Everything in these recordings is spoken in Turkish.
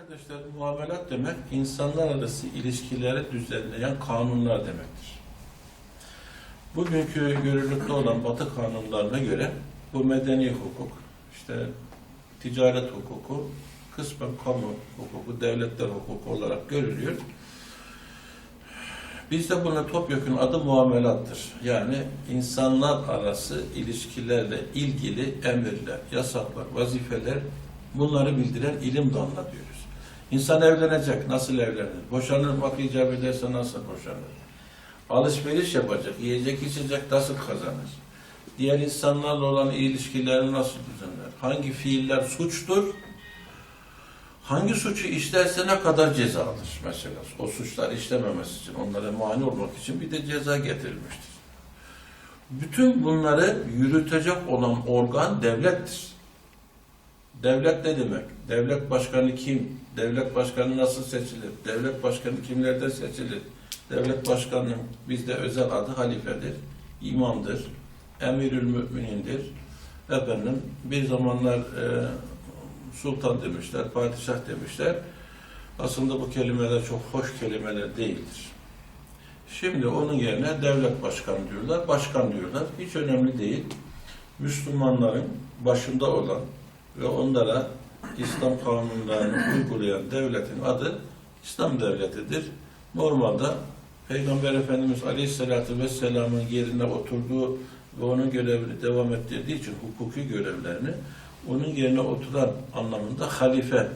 Kardeşler muamelat demek insanlar arası ilişkileri düzenleyen kanunlar demektir. Bugünkü yürürlükte olan Batı kanunlarına göre bu medeni hukuk, işte ticaret hukuku, kısmen kamu hukuku, devletler hukuku olarak görülüyor. Bizde bunun topyekun adı muamelattır. Yani insanlar arası ilişkilerle ilgili emirler, yasaklar, vazifeler bunları bildiren ilim dalına diyoruz. İnsan evlenecek, nasıl evlenir? Boşanmak icap ederse nasıl boşanır? Alışveriş yapacak, yiyecek içecek nasıl kazanır? Diğer insanlarla olan ilişkilerini nasıl düzenler? Hangi fiiller suçtur? Hangi suçu işlerse ne kadar ceza alır mesela? O suçlar işlememesi için, onlara mani olmak için bir de ceza getirilmiştir. Bütün bunları yürütecek olan organ devlettir. Devlet ne demek? Devlet başkanı kim? Devlet başkanı nasıl seçilir? Devlet başkanı kimlerden seçilir? Devlet başkanının bizde özel adı halifedir, imamdır, emirül müminindir. Efendim bir zamanlar e, sultan demişler, padişah demişler. Aslında bu kelimeler çok hoş kelimeler değildir. Şimdi onun yerine devlet başkanı diyorlar, başkan diyorlar. Hiç önemli değil. Müslümanların başında olan ve onlara İslam kanunlarını uygulayan devletin adı İslam devletidir. Normalde Peygamber Efendimiz Aleyhisselatü Vesselam'ın yerine oturduğu ve onun görevini devam ettirdiği için hukuki görevlerini onun yerine oturan anlamında halifedir.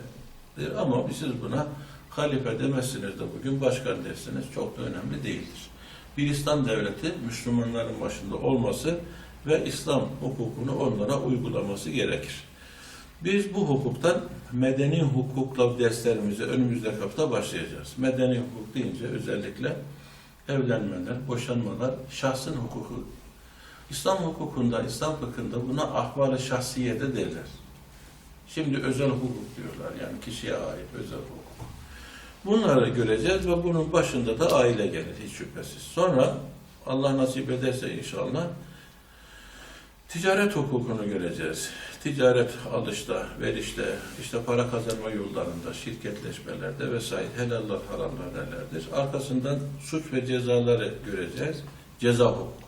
Ama siz buna halife demezsiniz de bugün başkan dersiniz. Çok da önemli değildir. Bir İslam devleti Müslümanların başında olması ve İslam hukukunu onlara uygulaması gerekir. Biz bu hukuktan medeni hukukla derslerimize önümüzdeki hafta başlayacağız. Medeni hukuk deyince özellikle evlenmeler, boşanmalar, şahsın hukuku. İslam hukukunda, İslam fıkhında buna ahval-ı şahsiyede derler. Şimdi özel hukuk diyorlar yani kişiye ait özel hukuk. Bunları göreceğiz ve bunun başında da aile gelir hiç şüphesiz. Sonra Allah nasip ederse inşallah ticaret hukukunu göreceğiz. Ticaret alışta, verişte, işte para kazanma yollarında, şirketleşmelerde vesaire helallar, haramlar nelerdir. Arkasından suç ve cezaları göreceğiz. Ceza hukuku.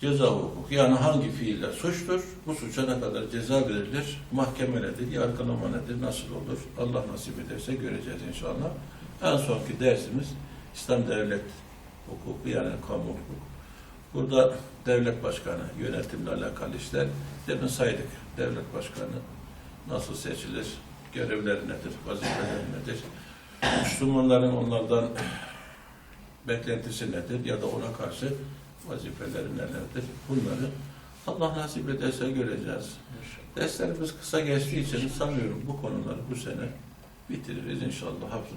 Ceza hukuku yani hangi fiiller suçtur, bu suça ne kadar ceza verilir, mahkeme nedir, yargılama nedir, nasıl olur, Allah nasip ederse göreceğiz inşallah. En sonki dersimiz İslam devlet hukuku yani kamu hukuku. Burada devlet başkanı, yönetimle alakalı işler, demin saydık. Devlet başkanı nasıl seçilir, görevleri nedir, vazifeleri nedir, Müslümanların onlardan beklentisi nedir ya da ona karşı vazifeleri nelerdir? Bunları Allah nasip ederse göreceğiz. Derslerimiz kısa geçtiği için sanıyorum bu konuları bu sene bitiririz inşallah.